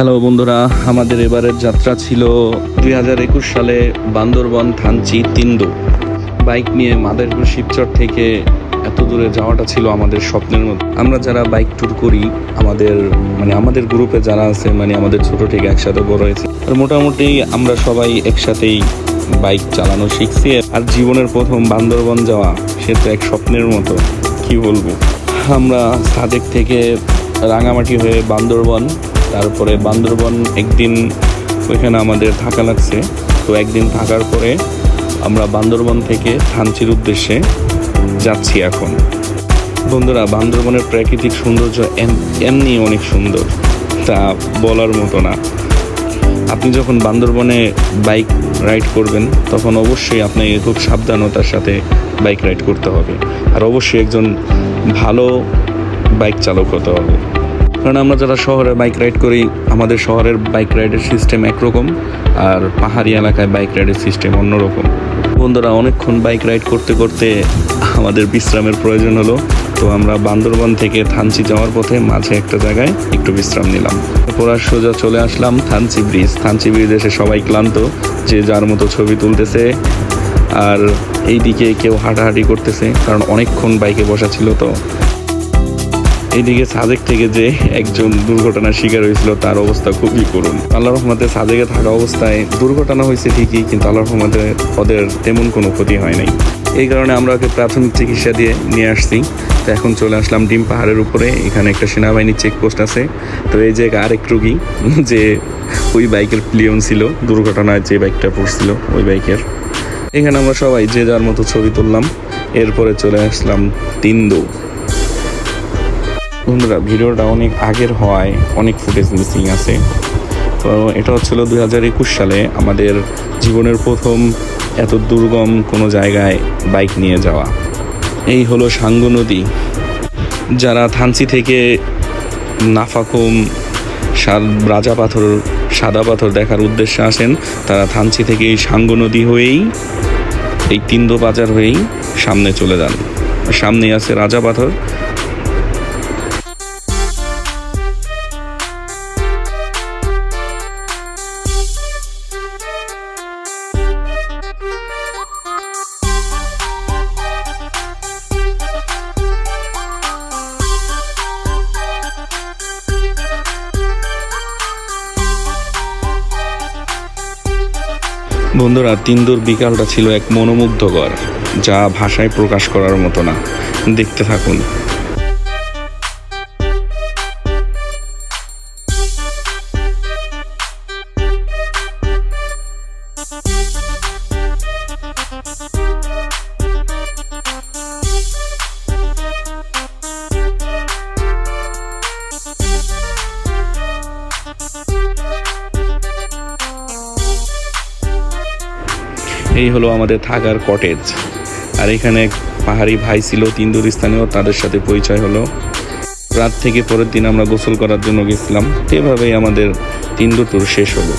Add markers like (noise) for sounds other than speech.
Hello বন্ধুরা, আমাদের এবারের যাত্রা ছিল দুই হাজার একুশ সালে বান্দরবন থানচি তিন্দু। বাইক নিয়ে মাদারীপুর শিবচর থেকে এত দূরে যাওয়াটা ছিল আমাদের স্বপ্নের মতো আমরা যারা বাইক ট্যুর করি, আমাদের মানে আমাদের গ্রুপে যারা আছে মানে আমাদের ছোট থেকে একসাথে বড় হয়েছে, আর মোটামুটি আমরা সবাই একসাথেই বাইক চালানো শিখছি। আর জীবনের প্রথম বান্দরবন যাওয়া, সে তো এক স্বপ্নের মতো, কি বলব? আমরা সাদেক থেকে রাঙামাটি হয়ে বান্দরবন তারপরে বান্দরবন একদিন ওইখানে আমাদের থাকা লাগছে। তো একদিন থাকার পরে আমরা বান্দরবন থেকে থানচির উদ্দেশ্যে যাচ্ছি এখন। বন্ধুরা, বান্দরবনের প্রাকৃতিক সৌন্দর্য এম- এমনি অনেক সুন্দর, তা বলার মতো না। আপনি যখন বান্দরবনে বাইক রাইড করবেন, তখন অবশ্যই আপনাকে খুব সাবধানতার সাথে বাইক রাইড করতে হবে। আর অবশ্যই একজন ভালো বাইক চালক হতে হবে। কারণ আমরা যারা শহরে বাইক রাইড করি, আমাদের শহরের বাইক রাইডের সিস্টেম একরকম আর পাহাড়ি এলাকায় বাইক রাইডের সিস্টেম অন্যরকম। বন্ধুরা, অনেকক্ষণ বাইক রাইড করতে করতে আমাদের বিশ্রামের প্রয়োজন হলো। তো আমরা বান্দরবন থেকে থানচি যাওয়ার পথে মাঝে একটা জায়গায় একটু বিশ্রাম নিলাম। এরপর আর সোজা চলে আসলাম থানচি ব্রিজ থানচি ব্রিজ এসে সবাই ক্লান্ত, যে যার মতো ছবি তুলতেছে। আর এইদিকে কেউ হাঁটাহাঁটি করতেছে, কারণ অনেকক্ষণ বাইকে বসা ছিল তো। এইদিকে সাজেক থেকে যে একজন দুর্ঘটনার শিকার হয়েছিল, তার অবস্থা খুবই করুণ। আল্লাহ রহমতে সাজেকে থাকা অবস্থায় দুর্ঘটনা হয়েছে ঠিকই, কিন্তু আল্লাহ রহমতে ওদের তেমন কোনো ক্ষতি হয় নাই। এই কারণে আমরা ওকে প্রাথমিক চিকিৎসা দিয়ে নিয়ে আসছি। তো এখন চলে আসলাম ডিম পাহাড়ের উপরে। এখানে একটা সেনাবাহিনীর চেকপোস্ট আছে। তো এই যে আরেক রুগী, (laughs) যে ওই বাইকের প্লিয়ন ছিল, দুর্ঘটনায় যে বাইকটা পড়ছিল, ওই বাইকের। এখানে আমরা সবাই যে যার মতো ছবি তুললাম। এরপরে চলে আসলাম তিন্দু বন্ধুরা, ভিডিওটা অনেক আগের হওয়ায় অনেক ফুটেজ মিসিং আছে। তো এটা হচ্ছিল দুই হাজার একুশ সালে আমাদের জীবনের প্রথম এত দুর্গম কোনো জায়গায় বাইক নিয়ে যাওয়া। এই হলো সাঙ্গু নদী। যারা থানচি থেকে নাফাকুম রাজা পাথর, সাদা পাথর দেখার উদ্দেশ্যে আসেন, তারা থানচি থেকে এই সাঙ্গু নদী হয়েই, এই তিন্দো বাজার হয়েই সামনে চলে যান। সামনেই আছে রাজা পাথর বন্ধুরা তিন্দুর বিকালটা ছিল এক মনোমুগ্ধকর যা ভাষায় প্রকাশ করার মতো না। দেখতে থাকুন। এই হলো আমাদের থাকার কটেজ আর এখানে এক পাহাড়ি ভাই ছিল তিন্দুর স্থানীয় তাদের সাথে পরিচয় হলো। রাত থেকে পরের দিন আমরা গোসল করার জন্য গেছিলাম। এভাবেই আমাদের তিন ট্যুর শেষ হলো।